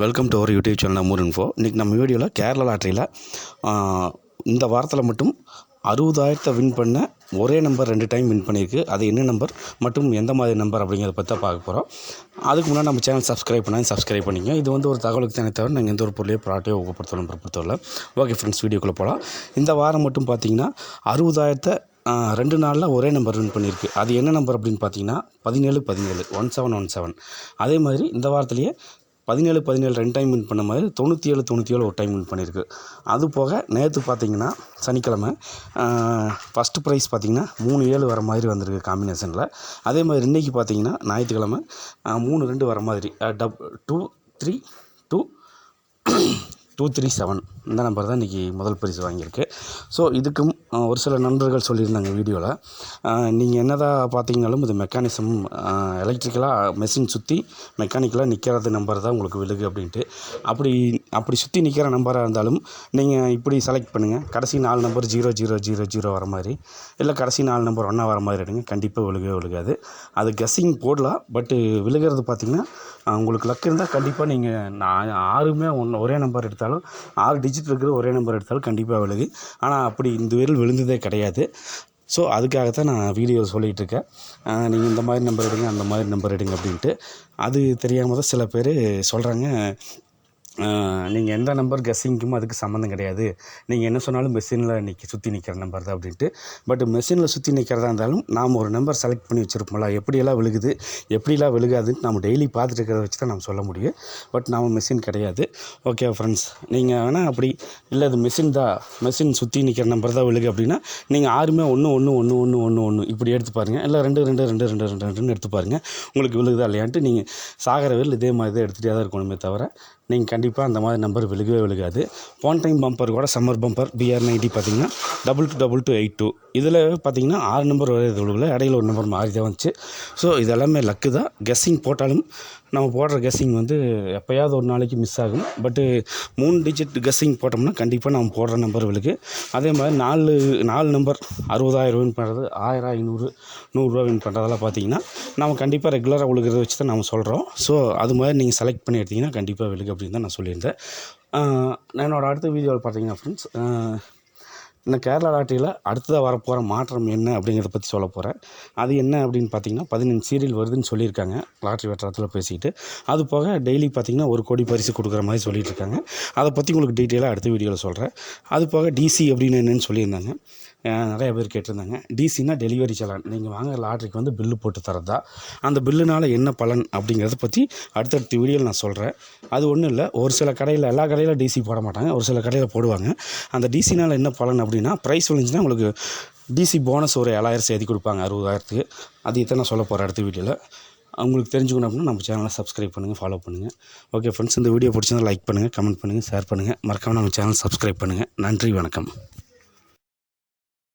Welcome to our YouTube channel Moor Info இன்றைக்கி நம்ம வீடியோவில் கேரளா லாட்ரியில் இந்த வாரத்தில் மட்டும் அறுபதாயிரத்தை வின் பண்ண ஒரே நம்பர் ரெண்டு டைம் வின் பண்ணியிருக்கு. அது என்ன நம்பர் மற்றும் எந்த மாதிரி நம்பர் அப்படிங்கிறத பற்றி தான் பார்க்க போகிறோம் அதுக்கு முன்னாடி நம்ம சேனல் சப்ஸ்கிரைப் பண்ணால் சப்ஸ்கிரைப் பண்ணிங்க இது வந்து ஒரு தகவலுக்கு தானே தவிர நாங்கள் எந்த ஒரு பொருளையோ ப்ராடக்டையோ ஊக்கப்படுத்தணும் நம்பர் பொறுத்தவரை ஓகே ஃப்ரெண்ட்ஸ் வீடியோக்குள்ளே போகலாம் இந்த வாரம் மட்டும் பார்த்தீங்கன்னா அறுபதாயிரத்தை ரெண்டு நாளில் ஒரே நம்பர் வின் பண்ணியிருக்கு. அது என்ன நம்பர் அப்படின்னு பார்த்தீங்கன்னா பதினேழு பதினேழு ஒன் செவன் ஒன் செவன் அதே மாதிரி இந்த வாரத்துலேயே பதினேழு பதினேழு ரெண்டு டைம் வின் பண்ண மாதிரி தொண்ணூற்றி ஏழு தொண்ணூற்றி ஏழு ஒரு டைம் வின் பண்ணியிருக்கு. அது போக நேற்று பார்த்தீங்கன்னா சனிக்கிழமை ஃபஸ்ட்டு ப்ரைஸ் பார்த்திங்கன்னா மூணு ஏழு வர மாதிரி வந்திருக்கு காம்பினேஷனில் அதே மாதிரி இன்றைக்கி பார்த்தீங்கன்னா ஞாயிற்றுக்கிழமை மூணு ரெண்டு வர மாதிரி double two three two two three seven இந்த நம்பர் தான் இன்றைக்கி முதல் பரிசு வாங்கியிருக்கு. ஸோ இதுக்கும் ஒரு சில நண்பர்கள் சொல்லியிருந்தாங்க வீடியோவில் நீங்கள் என்னதான் பார்த்தீங்கனாலும் இது மெக்கானிசம் எலக்ட்ரிக்கலாக மெஷின் சுற்றி மெக்கானிக்கலாக நிற்கிறது நம்பர் தான் உங்களுக்கு விழுகு அப்படின்ட்டு. அப்படி அப்படி சுற்றி நிற்கிற நம்பராக இருந்தாலும் நீங்கள் இப்படி செலக்ட் பண்ணுங்கள் கடைசி நாலு number zero zero zero zero வர மாதிரி. இல்லை கடைசி நாலு நம்பர் ஒன்றா வர மாதிரி எடுங்க. கண்டிப்பாக விழுகவே விழுகாது. அது கெஸ்ஸிங் போடலாம் பட்டு விழுகிறது பார்த்திங்கன்னா உங்களுக்கு லக் இருந்தால் கண்டிப்பாக நீங்கள் நான் ஆறுமே ஒன்று ஒரே நம்பர் எடுத்தாலும் ஆறு டிஜிட் இருக்கிற ஒரே நம்பர் எடுத்தாலும் கண்டிப்பாக விழுகு. ஆனால் அப்படி இந்த வேரில் விழுந்ததே கிடையாது. ஸோ அதுக்காகத்தான் நான் வீடியோ சொல்லிகிட்டு இருக்கேன் நீங்கள் இந்த மாதிரி நம்பர் எடுங்க அந்த மாதிரி நம்பர் எடுங்க அப்படின்ட்டு. அது தெரியாமல் தான் சில பேர் சொல்கிறாங்க நீங்கள் எந்த நம்பர் கெஸ்ஸிங்க்கும் அதுக்கு சம்மந்தம் கிடையாது. நீங்கள் என்ன சொன்னாலும் மெஷினில் நிற்க சுற்றி நிற்கிற நம்பர் தான் அப்படின்ட்டு. பட் மெஷினில் சுற்றி நிற்கிறதா இருந்தாலும் நாம் ஒரு நம்பர் செலக்ட் பண்ணி வச்சுருப்போம்ல எப்படியெல்லாம் விழுகுது எப்படிலாம் விழுகாதுன்னு நம்ம டெய்லி பார்த்துட்டு இருக்கிறத வச்சு தான் நம்ம சொல்ல முடியும். பட் நாம் மெஷின் கிடையாது. ஓகே ஃப்ரெண்ட்ஸ் நீங்கள் வேணால் அப்படி இல்லை அது மெஷின் தான் மெஷின் சுற்றி நிற்கிற நம்பர் தான் விழுகு அப்படின்னா நீங்கள் ஆறுமே ஒன்று ஒன்று ஒன்று ஒன்று ஒன்று ஒன்று இப்படி எடுத்து பாருங்கள் இல்லை ரெண்டு ரெண்டு ரெண்டு ரெண்டு ரெண்டு ரெண்டுன்னு எடுத்து பாருங்கள் உங்களுக்கு விழுகுதா இல்லையான்ட்டு நீங்கள் சாகிற வேல் இதே மாதிரி தான் எடுத்துகிட்டே தான் இருக்கணுமே தவிர நீங்கள் கண்டிப்பாக அந்த மாதிரி நம்பர் விழுகவே விழுகாது. ஒன் டைம் பம்பர் கூட சம்மர் பம்பர் பிஆர் நைன்டி பார்த்தீங்கன்னா double two double two eight two இதில் பார்த்தீங்கன்னா ஆறு நம்பர் வரை இடையில ஒரு நம்பர் மாறி தான் வந்துச்சு. ஸோ இது எல்லாமே லக்கு தான். கெஸ்ஸிங் போட்டாலும் நம்ம போடுற கெஸ்ஸிங் வந்து எப்போயாவது ஒரு நாளைக்கு மிஸ் ஆகும். பட்டு மூணு டிஜிட் கெஸ்ஸிங் போட்டோம்னா கண்டிப்பாக நம்ம போடுற நம்பர் விழுகு. அதே மாதிரி நாலு நாலு நம்பர் அறுபதாயிரம் வின் பண்ணுறது ஆயிரம் ஐநூறு நூறுரூவா வின் பண்ணுறதெல்லாம் பார்த்தீங்கன்னா நம்ம கண்டிப்பாக ரெகுலராக விழுகிறத வச்சு தான் நம்ம சொல்கிறோம் ஸோ அது மாதிரி நீங்கள் செலக்ட் பண்ணி எடுத்தீங்கன்னா கண்டிப்பாக விழுகு அப்படின்னு தான் நான் சொல்லியிருந்தேன். என்னோடய என்னோட அடுத்த வீடியோவில் பார்த்தீங்கன்னா ஃப்ரெண்ட்ஸ் இந்த கேரளா லாட்டரியில் அடுத்ததாக வரப்போகிற மாற்றம் என்ன அப்படிங்கிறத பற்றி சொல்ல போகிறேன் அது என்ன அப்படின்னு பார்த்தீங்கன்னா பதினஞ்சு சீரியல் வருதுன்னு சொல்லியிருக்காங்க. லாட்ரி வட்டாரத்தில் பேசிக்கிட்டு அது போக டெய்லி பார்த்தீங்கன்னா ஒரு கோடி பரிசு கொடுக்குற மாதிரி சொல்லிட்டு இருக்காங்க அதை பற்றி உங்களுக்கு டீட்டெயிலாக அடுத்த வீடியோவில் சொல்கிறேன் அது போக டிசி அப்படின்னு என்னன்னு சொல்லியிருந்தாங்க. நிறைய பேர் கேட்டிருந்தாங்க. டிசினா டெலிவரி சலான் நீங்கள் வாங்குற லாட்ரிக்கு வந்து பில்லு போட்டு தரதா அந்த பில்லுனால என்ன பலன் அப்படிங்கிறத பற்றி அடுத்தடுத்த வீடியோவில் நான் சொல்கிறேன் அது ஒன்றும் இல்லை. ஒரு சில கடையில் எல்லா கடையில் டிசி போட மாட்டாங்க. ஒரு சில கடையில் போடுவாங்க. அந்த டிசினால் என்ன பலன் அப்படின்னா ப்ரைஸ் விழுந்துச்சுன்னா உங்களுக்கு டிசி போனஸ் ஒரு ஏழாயிரம் சேர்த்து கொடுப்பாங்க அறுபதாயிரத்துக்கு. அது இத்தனை சொல்ல போகிறேன் அடுத்த வீடியோவில் அவங்களுக்கு தெரிஞ்சுக்கணும் அப்படின்னா நம்ம சேனலை சப்ஸ்கிரைப் பண்ணுங்கள் ஃபாலோ பண்ணுங்கள் ஓகே ஃப்ரெண்ட்ஸ் இந்த வீடியோ பிடிச்சிருந்தால் லைக் பண்ணுங்கள் கமெண்ட் பண்ணுங்கள் ஷேர் பண்ணுங்கள் மறக்காம நம்ம சேனல் சப்ஸ்கிரைப் பண்ணுங்கள் நன்றி வணக்கம்.